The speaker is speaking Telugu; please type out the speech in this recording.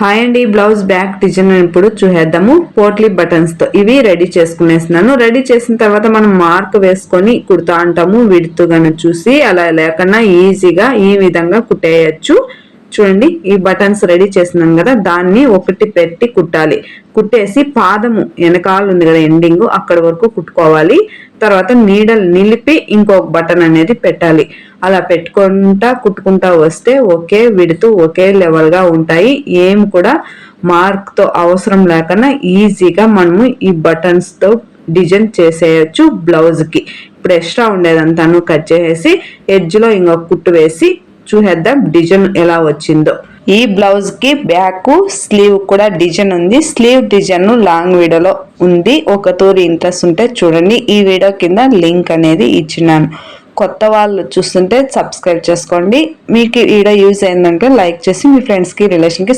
హాయ్ అండి బ్లౌజ్ బ్యాక్ డిజైన్ ఇప్పుడు చూసేద్దాము. పోట్లీ బటన్స్తో. ఇవి రెడీ చేసుకునేస్తున్నాను. రెడీ చేసిన తర్వాత మనం మార్క్ వేసుకొని కుడతా అంటాము. విడుతుగా చూసి అలా లేకుండా ఈజీగా ఈ విధంగా కుట్టేయచ్చు. చూడండి ఈ బటన్స్ రెడీ చేసినాం కదా దాన్ని ఒకటి పెట్టి కుట్టాలి. కుట్టేసి పాదము వెనకాల ఉంది కదా ఎండింగ్ అక్కడ వరకు కుట్టుకోవాలి. తర్వాత నీడలు నిలిపి ఇంకొక బటన్ అనేది పెట్టాలి. అలా పెట్టుకుంటా కుట్టుకుంటా వస్తే ఒకే విడుతూ ఒకే లెవెల్గా ఉంటాయి. ఏం కూడా మార్క్తో అవసరం లేకుండా ఈజీగా మనము ఈ బటన్స్తో డిజైన్ చేసేయచ్చు బ్లౌజ్కి. ఇప్పుడు ఎక్స్ట్రా ఉండేదంతాను కట్ చేసేసి ఎడ్జ్లో ఇంకొక కుట్టు వేసి చూసేద్దాం డిజైన్ ఎలా వచ్చిందో. ఈ బ్లౌజ్కి బ్యాక్ స్లీవ్ కూడా డిజైన్ ఉంది. స్లీవ్ డిజైన్ లాంగ్ వీడియోలో ఉంది. ఒక తూరి ఇంట్రెస్ట్ ఉంటే చూడండి. ఈ వీడియో కింద లింక్ అనేది ఇచ్చినాను. కొత్త వాళ్ళు చూస్తుంటే సబ్స్క్రైబ్ చేసుకోండి. మీకు వీడియో యూజ్ అయిందంటే లైక్ చేసి మీ ఫ్రెండ్స్కి రిలేషన్కి